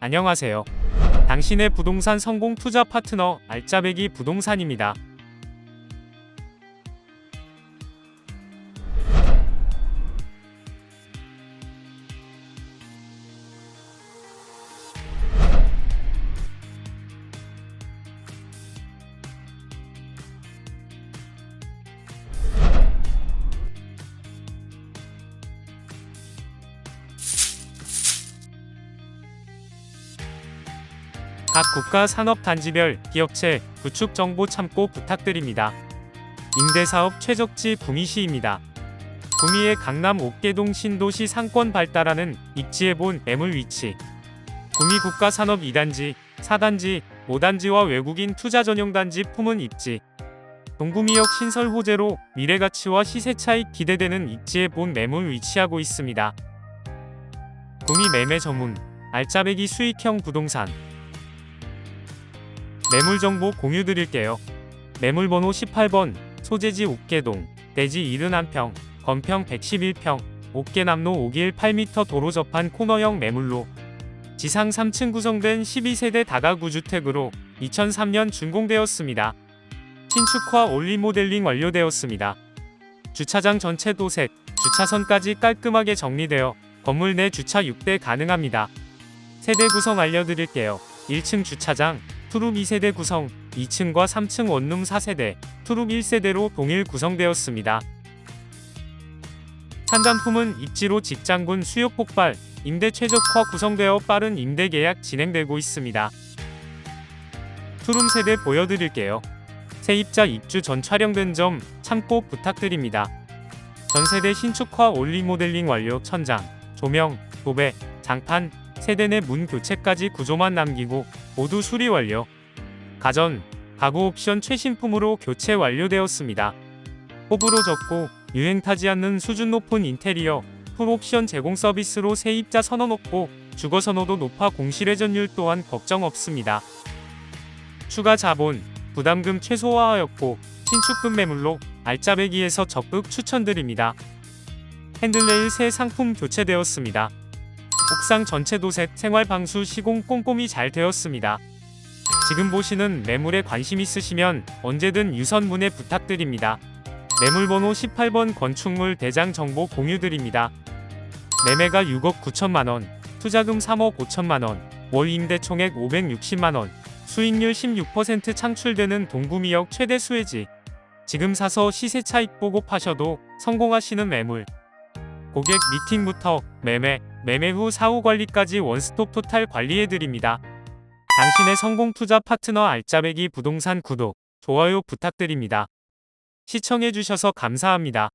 안녕하세요. 당신의 부동산 성공 투자 파트너 알짜배기 부동산입니다. 각 국가 산업 단지별 기업체 구축 정보 참고 부탁드립니다. 임대사업 최적지 구미시입니다. 구미의 강남 옥계동 신도시 상권 발달하는 입지에 본 매물 위치. 구미 국가 산업 2단지, 4단지, 5단지와 외국인 투자 전용 단지 품은 입지. 동구미역 신설 호재로 미래 가치와 시세 차익 기대되는 입지에 본 매물 위치하고 있습니다. 구미 매매 전문 알짜배기 수익형 부동산 매물 정보 공유 드릴게요. 매물 번호 18번, 소재지 옥계동, 대지 71평, 건평 111평, 옥계남로 5길 8m 도로 접한 코너형 매물로 지상 3층 구성된 12세대 다가구 주택으로 2003년 준공되었습니다. 신축화 올리 모델링 완료되었습니다. 주차장 전체 도색, 주차선까지 깔끔하게 정리되어 건물 내 주차 6대 가능합니다. 세대 구성 알려드릴게요. 1층 주차장, 투룸 2세대 구성, 2층과 3층 원룸 4세대, 투룸 1세대로 동일 구성되었습니다. 산단품은 입지로 직장군 수요 폭발, 임대 최적화 구성되어 빠른 임대 계약 진행되고 있습니다. 투룸 세대 보여드릴게요. 세입자 입주 전 촬영된 점 참고 부탁드립니다. 전세대 신축화 올리 모델링 완료 천장, 조명, 도배, 장판, 세대 내 문 교체까지 구조만 남기고 모두 수리 완료. 가전, 가구 옵션 최신품으로 교체 완료되었습니다. 호불호 적고 유행 타지 않는 수준 높은 인테리어, 풀 옵션 제공 서비스로 세입자 선호 높고 주거 선호도 높아 공실 회전율 또한 걱정 없습니다. 추가 자본, 부담금 최소화하였고 신축금 매물로 알짜배기에서 적극 추천드립니다. 핸들레일 새 상품 교체되었습니다. 옥상 전체 도색, 생활 방수 시공 꼼꼼히 잘 되었습니다. 지금 보시는 매물에 관심 있으시면 언제든 유선 문의 부탁드립니다. 매물번호 18번 건축물 대장 정보 공유 드립니다. 매매가 6억 9천만 원, 투자금 3억 5천만 원, 월 임대 총액 560만 원, 수익률 16% 창출되는 동구미역 최대 수혜지. 지금 사서 시세 차익 보고 파셔도 성공하시는 매물. 고객 미팅부터 매매, 매매 후 사후 관리까지 원스톱 토탈 관리해 드립니다. 당신의 성공 투자 파트너 알짜배기 부동산 구독, 좋아요 부탁드립니다. 시청해 주셔서 감사합니다.